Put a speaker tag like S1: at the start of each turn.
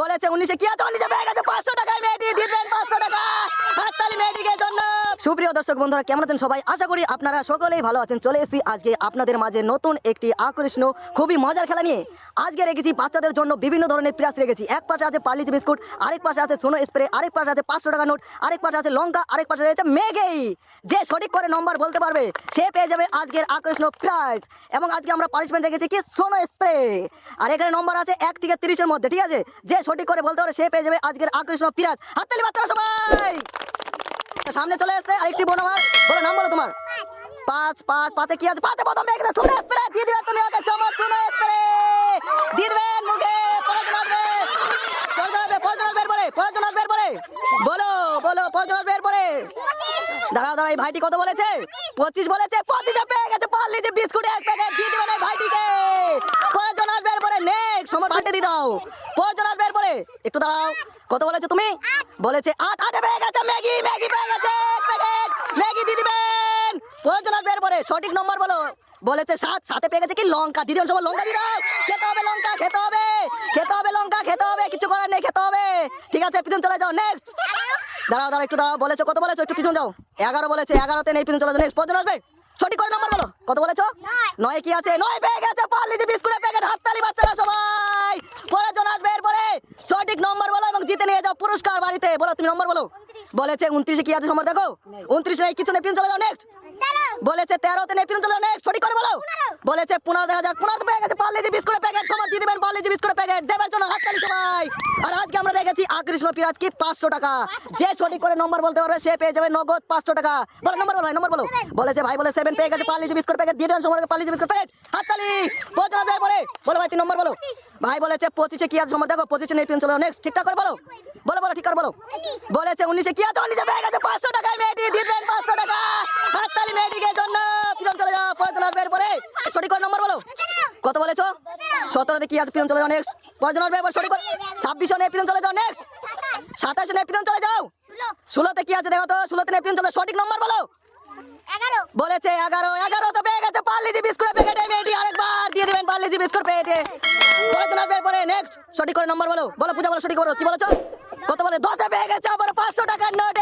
S1: বলেছে উনিশে কি আছে? উনিশে পেয়ে গেছে পাঁচশো টাকায় মেয়েটি দিবেন পাঁচশো টাকা। হাততালি মেয়েটিকে জন্য। সুপ্রিয় দর্শক, বন্ধুরা, কেমন আছেন সবাই? আশা করি আপনারা সকলেই ভালো আছেন। চলে এসেছি আজকে আপনাদের মাঝে নতুন একটি আকর্ষণীয় খুবই মজার খেলা নিয়ে। আজকে রেখেছি বাচ্চাদের জন্য বিভিন্ন ধরনের প্রাইস রেখেছি। এক পাশে আছে পার্লিজি বিস্কুট, আরেক পাশে আছে সোনো স্প্রে, আরেক পাশে আছে পাঁচশো টাকা নোট, আরেক পাশে আছে লঙ্কা, আরেক পাশে রয়েছে মেঘেই যে সঠিক করে নম্বর বলতে পারবে, সে পেয়ে যাবে আজকের আকর্ষণীয় প্রাইজ এবং আজকে আমরা পানিশমেন্ট রেখেছি কি? সোনো স্প্রে। আর এখানে নম্বর আছে এক থেকে তিরিশের মধ্যে, ঠিক আছে? যে সঠিক করে বলতে পারে, সে পেয়ে যাবে আজকের আকর্ষণীয় প্রাইজ হাততালি বাচ্চারা সবাই! সামনে চলে এসছে আরেকটি বোন আমার বলো, নাম বলো তোমার। পাঁচ পাঁচ, পাঁচে কি আছে? পাঁচে প্রথম মেঘ সোনো স্প্রে দিয়ে দিবে তুমি ওকে চমক সোনো স্প্রে দিয়ে দিবেন মুখে। পড়াশোনা আসবে। পড়াশোনা আসবে পড়াশোনা আসবে এরপরে। পড়াশোনা আসবে এরপরে। বলো বলো পড়াশোনা আসবে এরপরে। দাঁড়াও দাঁড়াও, এই ভাইটি কত বলেছে? পঁচিশ বলেছে। পঁচিশে পেয়ে গেছে পারলি যে বিস্কুট এক প্যাকেট দিয়ে দিবেন এই ভাইটিকে পড়াশোনা আসবে এরপরে পাল্টে দিয়ে দাও। পড়াশোনা আসবে এরপরে একটু দাঁড়াও। কত বলেছে তুমি? বলেছে আট। আটে পেয়ে গেছে ম্যাগি ম্যাগি পেয়ে গেছে প্যাকেট। ম্যাগি দিয়ে দিবেন। পড়াশোনা আসবে এরপরে সঠিক নম্বর বলো। বলেছে সাত। সাথে পেয়ে গেছে কি? লঙ্কা। দিদি সবাই লঙ্কা দিয়ে দাও। খেতে হবে লঙ্কা খেতে হবে। খেতে হবে লঙ্কা খেতে হবে। কিছু করার নেই খেতে হবে। ঠিক আছে পিছন চলে যাও। নেক্সট দাঁড়াও দাঁড়াও একটু দাঁড়াও। বলেছ কত বলেছ? একটু পিছন যাও। এগারো বলেছে এগারোতে নেই পিছন চলে যাও। নেক্সট পর্যন্ত আসবে সঠিক করে নম্বর বলো। কত বলেছ? নয়। কি আছে? নয় পেয়ে গেছে পারলি যে বিস্কুটের প্যাকেট হাততালি বাচ্চারা সবাই পরে জন আসবে এরপরে সঠিক নম্বর বলো এবং জিতে নিয়ে যাও পুরস্কার বাড়িতে। বলো তুমি নম্বর বলো। বলেছে উনত্রিশে কি আছে নম্বর দেখো? উনত্রিশে নেই কিছু নেই পিছন চলে যাও নেক্সট বলেছে তেরোতে নেই পিছন চলে যাও নেক্সট সঠিক করে বলো। বলেছে পনেরো দেখা যাক পনেরো পেয়ে গেছে পারলি যে বিস্কুটের প্যাকেট সবার দিয়ে দেবেন পারলি যে বিস্কুটের প্যাকেট দেবার জন্য হাততালি সবাই। আর আজকে আমরা রেখেছি আকৃষ্ণ পিরাজ কি পাঁচশো টাকা। যে সঠিক করে নম্বর বলতে পারবে সে পেয়ে যাবে নগদ পাঁচশো টাকা। বলো নম্বর বলো নম্বর বলো। বলেছে ভাই বলে সেভেন পেয়ে গেছে পার্লি বিস্কুট প্যাকেট দিয়ে দেবেন সময় পার্লি বিস্কুট প্যাকেট হাততালি পৌঁছানো বের পরে। বলো ভাই তিন নম্বর বলো। ভাই বলেছে পঁচিশে কি আছে সময়? দেখো, পঁচিশে নেই পিন চলো নেক্সট ঠিকঠাক করে বলো। বলো বলো ঠিক করে বলো। বলেছে উনিশে কি আছে? উনিশে পেয়ে গেছে পাঁচশো টাকায় মেয়েটি দেবেন পাঁচশো টাকা। হাততালি মেয়েটিকে জন্য। পিছন চলে যাও পড়াশোনা বের পরে। সঠিক করে নম্বর বলো। কত বলেছ? সতেরোতে কি আছে? পিছন চলে যাও। নেক্সট পড়াশোনা বের সঠিক করে ছাব্বিশে নেই পিছন চলে যাও। নেক্সট সাতাশে নেই পিছন চলে যাও। ষোলোতে কি আছে দেখো তো? ষোলোতে নেই পিছন চলে সঠিক নম্বর বলো। বলেছে এগারো এগারো তো পেয়ে গেছে। মেয়েটি আরেকবার দিয়ে দিবেন করবে বিস্কুট প্যাকেটে তোমার বের পরে নেক্সট সঠিক করে নম্বর বলো। বলো, পূজা বলো, সঠিক করো কি বলেছ কত বলে? দশে পেয়ে গেছে আবার পাঁচশো টাকার নোট